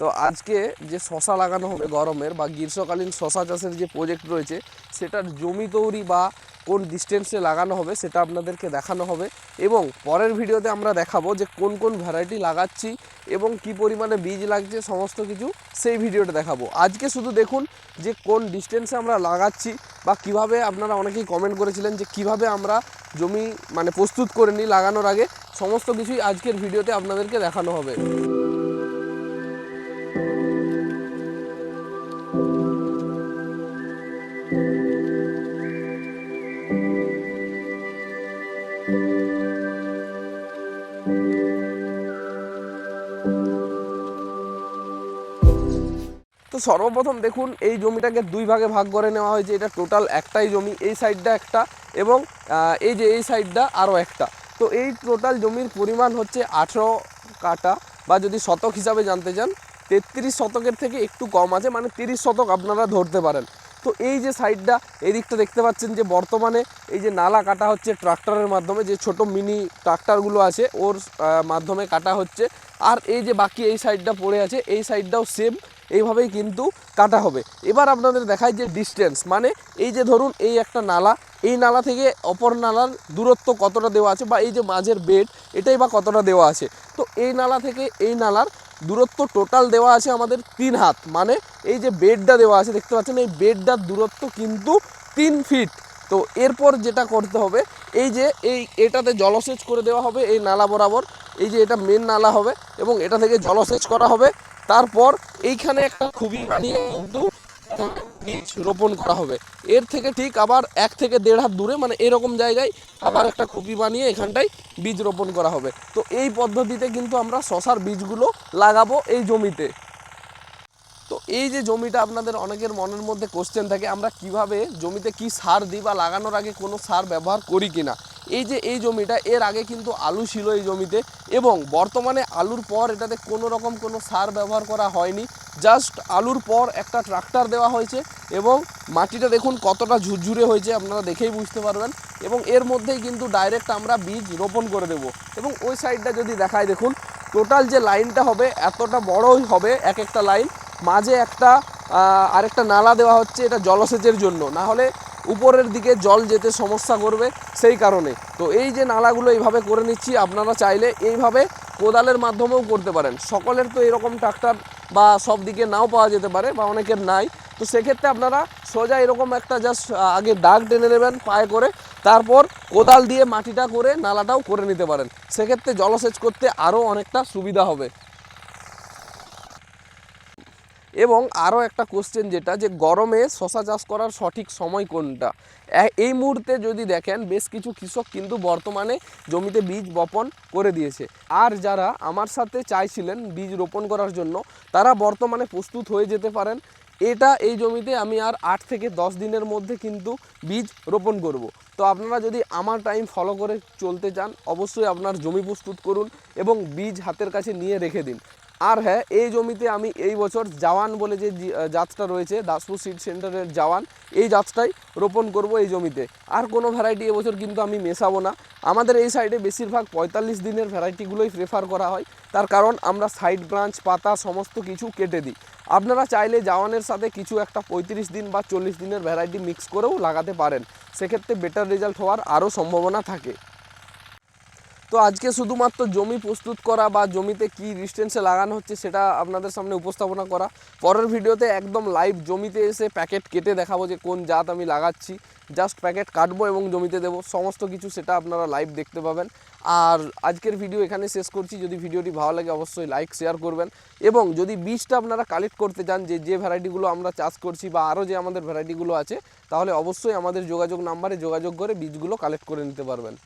তো আজকে যে শশা লাগানো হবে গরমের বা গ্রীষ্মকালীন শশা চাষের যে প্রজেক্ট রয়েছে, সেটার জমি তৈরি বা কোন ডিস্টেন্সে লাগানো হবে সেটা আপনাদেরকে দেখানো হবে এবং পরের ভিডিওতে আমরা দেখাবো যে কোন কোন ভ্যারাইটি লাগাচ্ছি এবং কি পরিমাণে বীজ লাগছে, সমস্ত কিছু সেই ভিডিওটা দেখাবো। আজকে শুধু দেখুন যে কোন ডিস্টেন্সে আমরা লাগাচ্ছি বা কীভাবে আপনারা অনেকেই কমেন্ট করেছিলেন যে কীভাবে আমরা জমি মানে প্রস্তুত করে নিই লাগানোর আগে, সমস্ত কিছুই আজকের ভিডিওতে আপনাদেরকে দেখানো হবে। তো সর্বপ্রথম দেখুন, এই জমিটাকে দুই ভাগে ভাগ করে নেওয়া হয়েছে। এটা টোটাল একটাই জমি, এই সাইডটা একটা এবং এই যে এই সাইডটা আরও একটা। তো এই টোটাল জমির পরিমাণ হচ্ছে আঠেরো কাটা বা যদি শতক হিসাবে জানতে চান, তেত্রিশ শতকের থেকে একটু কম আছে মানে তিরিশ শতক আপনারা ধরতে পারেন। তো এই যে সাইডটা এদিকটা দেখতে পাচ্ছেন যে বর্তমানে এই যে নালা কাটা হচ্ছে ট্রাক্টরের মাধ্যমে, যে ছোট মিনি ট্রাক্টরগুলো আছে, ওর মাধ্যমে কাটা হচ্ছে। আর এই যে বাকি এই সাইডটা পড়ে আছে, এই সাইডটাও সেম এইভাবেই কিন্তু কাটা হবে। এবার আপনাদের দেখায় যে ডিস্টেন্স মানে এই যে ধরুন এই একটা নালা, এই নালা থেকে অপর নালার দূরত্ব কতটা দেওয়া আছে, বা এই যে মাঝের বেড এটাই বা কতটা দেওয়া আছে। তো এই নালা থেকে এই নালার দূরত্ব টোটাল দেওয়া আছে আমাদের তিন হাত। মানে এই যে বেডটা দেওয়া আছে, দেখতে পাচ্ছেন এই বেডটার দূরত্ব কিন্তু তিন ফিট তো এরপর যেটা করতে হবে, এই যে এই এটাতে জলসেচ করে দেওয়া হবে এই নালা বরাবর। এই যে এটা মেন নালা হবে এবং এটা থেকে জলসেচ করা হবে। তারপর এইখানে একটা খুবই কিন্তু বীজ রোপণ করা হবে। এর থেকে ঠিক আবার এক থেকে দেড় হাত দূরে মানে এরকম জায়গায় আবার একটা খুপি বানিয়ে এখানটায় বীজ রোপণ করা হবে। তো এই পদ্ধতিতে কিন্তু আমরা শশার বীজগুলো লাগাবো এই জমিতে। তো এই যে জমিটা আপনাদের অনেকের মনের মধ্যে কোশ্চেন থাকে, আমরা কীভাবে জমিতে কি সার দিই বা লাগানোর আগে কোনো সার ব্যবহার করি কিনা? এই যে এই জমিটা, এর আগে কিন্তু আলু ছিল এই জমিতে এবং বর্তমানে আলুর পর এটাতে কোনো রকম কোনো সার ব্যবহার করা হয়নি। জাস্ট আলুর পর একটা ট্রাক্টর দেওয়া হয়েছে এবং মাটিটা দেখুন কতটা ঝুরঝুরে হয়েছে, আপনারা দেখেই বুঝতে পারবেন। এবং এর মধ্যেই কিন্তু ডাইরেক্ট আমরা বীজ রোপণ করে দেব। এবং ওই সাইডটা যদি দেখায় দেখুন টোটাল যে লাইনটা হবে এতটা বড়ই হবে এক একটা লাইন মাঝে একটা আরেকটা নালা দেওয়া হচ্ছে এটা জলসেচের জন্য। না হলে উপরের দিকে জল যেতে সমস্যা করবে সেই কারণে। তো এই যে নালাগুলো এইভাবে করে নিচ্ছি, আপনারা চাইলে এইভাবে কোদালের মাধ্যমেও করতে পারেন। সকলের তো এরকম ট্রাক্টর বা সব দিকে নাও পাওয়া যেতে পারে বা অনেকের নাই। তো সেক্ষেত্রে আপনারা সোজা এরকম একটা জাস্ট আগে দাগ টেনে নেবেন পায়ে করে, তারপর কোদাল দিয়ে মাটিটা করে, নালাটাও করে নিতে পারেন। সেক্ষেত্রে জলসেচ করতে আরও অনেকটা সুবিধা হবে। এবং আরও একটা কোশ্চেন যেটা যে গরমে শশা চাষ করার সঠিক সময় কোনটা? এই মুহূর্তে যদি দেখেন বেশ কিছু কৃষক কিন্তু বর্তমানে জমিতে বীজ বপন করে দিয়েছে। আর যারা আমার সাথে চাইছিলেন বীজ রোপণ করার জন্য, তারা বর্তমানে প্রস্তুত হয়ে যেতে পারেন। এটা এই জমিতে আমি আর আট থেকে দশ দিনের মধ্যে কিন্তু বীজ রোপণ করব। তো আপনারা যদি আমার টাইম ফলো করে চলতে চান, অবশ্যই আপনার জমি প্রস্তুত করুন এবং বীজ হাতের কাছে নিয়ে রেখে দিন। আর হ্যাঁ এই জমিতে আমি এই বছর জাওয়ান বলে যে জাতটা রয়েছে, দাসপুর সিড সেন্টারের জাওয়ান, এই জাতটাই রোপণ করব এই জমিতে। আর কোনো ভ্যারাইটি এবছর কিন্তু আমি মেশাবো না। আমাদের এই সাইডে বেশিরভাগ পঁয়তাল্লিশ দিনের ভ্যারাইটিগুলোই প্রেফার করা হয়। তার কারণ আমরা সাইড ব্রাঞ্চ পাতা, সমস্ত কিছু কেটে দিই। আপনারা চাইলে জাওয়ানের সাথে কিছু একটা পঁয়ত্রিশ দিন বা চল্লিশ দিনের ভ্যারাইটি মিক্স করেও লাগাতে পারেন। সেক্ষেত্রে বেটার রেজাল্ট হওয়ার আরও সম্ভাবনা থাকে। তো আজকে শুধুমাত্র জমি প্রস্তুত করা বা জমিতে কি ডিস্টেন্সে লাগানো হচ্ছে সেটা আপনাদের সামনে উপস্থাপনা করা। পরের ভিডিওতে একদম লাইভ জমিতে এসে প্যাকেট কেটে দেখাবো যে কোন জাত আমি লাগাচ্ছি। জাস্ট প্যাকেট কাটবো এবং জমিতে দেবো। সমস্ত কিছু সেটা আপনারা লাইভ দেখতে পাবেন। আর আজকের ভিডিও এখানে শেষ করছি। যদি ভিডিওটি ভালো লাগে অবশ্যই লাইক শেয়ার করবেন। এবং যদি বীজটা আপনারা কালেক্ট করতে চান, যে যে ভ্যারাইটিগুলো আমরা চাষ করছি বা আরও যে আমাদের ভ্যারাইটিগুলো আছে, তাহলে অবশ্যই আমাদের যোগাযোগ নাম্বারে যোগাযোগ করে বীজগুলো কালেক্ট করে নিতে পারবেন।